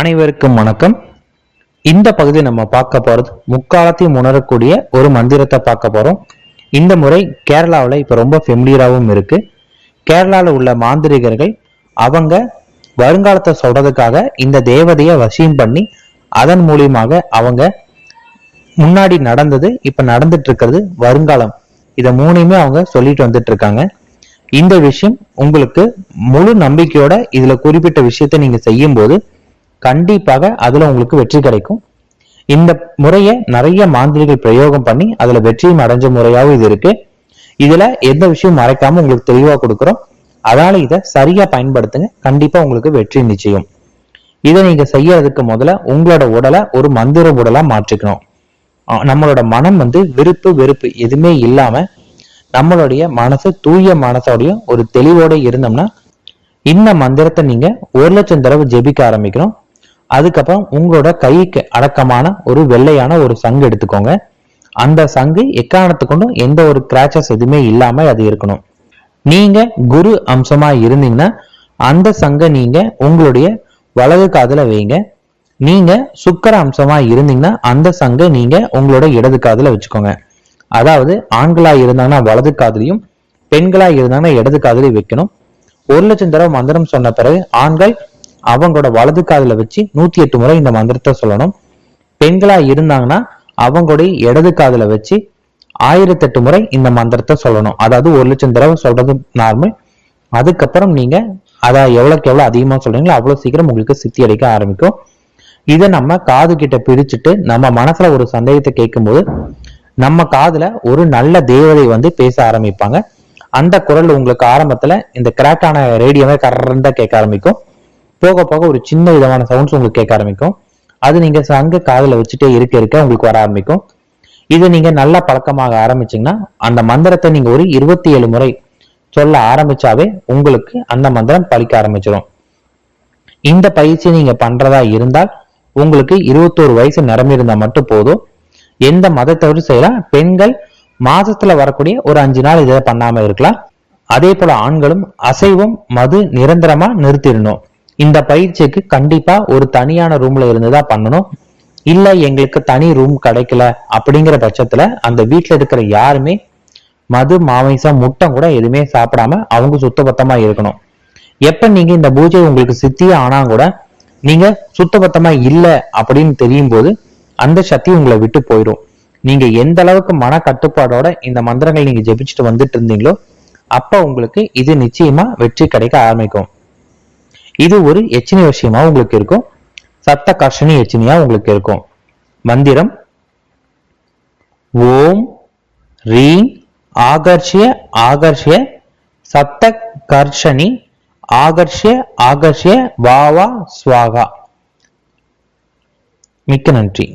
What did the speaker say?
அனைவருக்கும் வணக்கம். இந்த பகுதி நம்ம பார்க்க போறது முக்காலத்தையும் உணரக்கூடிய ஒரு மந்திரத்தை பார்க்க போறோம். இந்த முறை கேரளாவில் இப்ப ரொம்ப ஃபெமிலியராகவும் இருக்கு. கேரளாவில் உள்ள மாந்திரிகர்கள் அவங்க வருங்காலத்தை சொல்றதுக்காக இந்த தேவதையை வசியம் பண்ணி அதன் மூலியமாக அவங்க முன்னாடி நடந்தது இப்ப நடந்துட்டு இருக்கிறது வருங்காலம். இதை மூணையுமே அவங்க சொல்லிட்டு வந்துட்டு இருக்காங்க இந்த விஷயம் உங்களுக்கு முழு நம்பிக்கையோட இதுல குறிப்பிட்ட விஷயத்தை நீங்க செய்யும் போது கண்டிப்பாக அதுல உங்களுக்கு வெற்றி கிடைக்கும். இந்த முறையை நிறைய மாந்திரிகள் பிரயோகம் பண்ணி அதுல வெற்றியும் அடைஞ்ச முறையாவும் இது இருக்கு. இதுல எந்த விஷயம் மறைக்காம உங்களுக்கு தெளிவா கொடுக்குறோம். அதனால இதை சரியா பயன்படுத்துங்க. கண்டிப்பா உங்களுக்கு வெற்றி நிச்சயம். இதை நீங்க செய்யறதுக்கு முதல்ல உங்களோட உடலை ஒரு மந்திர உடலா மாற்றிக்கணும். நம்மளோட மனம் வந்து விருப்பு வெறுப்பு எதுவுமே இல்லாம நம்மளுடைய மனசு தூய மனசோடையும் ஒரு தெளிவோட இருந்தோம்னா இந்த மந்திரத்தை நீங்க ஒரு லட்சம் தடவை ஜெபிக்க ஆரம்பிக்கணும். அதுக்கப்புறம் உங்களோட கைக்கு அடக்கமான ஒரு வெள்ளையான ஒரு சங்கு எடுத்துக்கோங்க. அந்த சங்கு எக்காரணத்து கொண்டும் எந்த ஒரு கிராச்சஸ் எதுவுமே இல்லாம அது இருக்கணும். நீங்க குரு அம்சமா இருந்தீங்கன்னா அந்த சங்கை நீங்க உங்களுடைய வலது காதுல வைங்க. நீங்க சுக்கர அம்சமா இருந்தீங்கன்னா அந்த சங்கை நீங்க உங்களோட இடது காதுல வச்சுக்கோங்க. அதாவது ஆண்களா இருந்தாங்கன்னா வலது காதுலையும் பெண்களா இருந்தாங்கன்னா இடது காதுலையும் வைக்கணும். ஒரு லட்சம் தடவை மந்திரம் சொன்ன பிறகு ஆண்கள் அவங்களோட வலது காதுல வச்சு நூத்தி எட்டு முறை இந்த மந்திரத்தை சொல்லணும். பெண்களா இருந்தாங்கன்னா அவங்களுடைய இடது காதுல வச்சு ஆயிரத்தெட்டு முறை இந்த மந்திரத்தை சொல்லணும். அதாவது ஒரு லட்சம் தடவை சொல்றது நார்மல் அதுக்கப்புறம் நீங்க அதை எவ்வளவுக்கு எவ்வளவு அதிகமா சொல்றீங்களோ அவ்வளவு சீக்கிரம் உங்களுக்கு சித்தி அடைக்க ஆரம்பிக்கும். இதை நம்ம காது கிட்ட பிரிச்சுட்டு நம்ம மனசுல ஒரு சந்தேகத்தை கேட்கும்போது நம்ம காதுல ஒரு நல்ல தேவதை வந்து பேச ஆரம்பிப்பாங்க. அந்த குரல் உங்களுக்கு ஆரம்பத்துல இந்த கிராக்கான ரேடியோவே கரண்டா கேட்க ஆரம்பிக்கும். போக போக ஒரு சின்ன விதமான சவுண்ட்ஸ் உங்களுக்கு கேட்க ஆரம்பிக்கும். அது நீங்க சங்க காதில் வச்சுட்டே இருக்க இருக்க உங்களுக்கு வர ஆரம்பிக்கும். இது நீங்க நல்ல பழக்கமாக ஆரம்பிச்சீங்கன்னா அந்த மந்திரத்தை நீங்க ஒரு இருபத்தி ஏழு முறை சொல்ல ஆரம்பிச்சாவே உங்களுக்கு அந்த மந்திரம் பழிக்க ஆரம்பிச்சிடும் இந்த பயிற்சி நீங்க பண்றதா இருந்தால் உங்களுக்கு இருபத்தோரு வயசு நிரம்பியிருந்தா மட்டும் போதும். எந்த மதத்தோடு செய்யலாம் பெண்கள் மாசத்துல வரக்கூடிய ஒரு அஞ்சு நாள் இதை பண்ணாம இருக்கலாம். அதே போல ஆண்களும் அசைவம் மது நிரந்தரமா நிறுத்திடணும். இந்த பயிற்சிக்கு கண்டிப்பா ஒரு தனியான ரூம்ல இருந்துதான் பண்ணணும். இல்ல எங்களுக்கு தனி ரூம் கிடைக்கல அப்படிங்கிற பட்சத்துல அந்த வீட்ல இருக்கிற யாருமே மது மாமிசம் முட்டை கூட எதுவுமே சாப்பிடாம அவங்க சுத்தபத்தமா இருக்கணும். எப்ப நீங்க இந்த பூஜை உங்களுக்கு சித்தியே ஆனா கூட நீங்க சுத்தபத்தமா இல்ல அப்படின்னு தெரியும் போது அந்த சக்தி உங்களை விட்டு போயிடும் நீங்க எந்த அளவுக்கு மன கட்டுப்பாடோட இந்த மந்திரங்கள் நீங்க ஜெபிச்சுட்டு வந்துட்டு இருந்தீங்களோ அப்ப உங்களுக்கு இது நிச்சயமா வெற்றி கிடைக்க ஆரம்பிக்கும். இது ஒரு எச்சினி விஷயமா உங்களுக்கு இருக்கும். சப்த கர்ஷணி எச்சினியா உங்களுக்கு இருக்கும். மந்திரம். ஓம் ரீம் ஆகர்ஷிய ஆகர்ஷிய சப்த கர்ஷணி ஆகர்ஷிய ஆகர்ஷிய வாவா ஸ்வாகா. மிக்க நன்றி.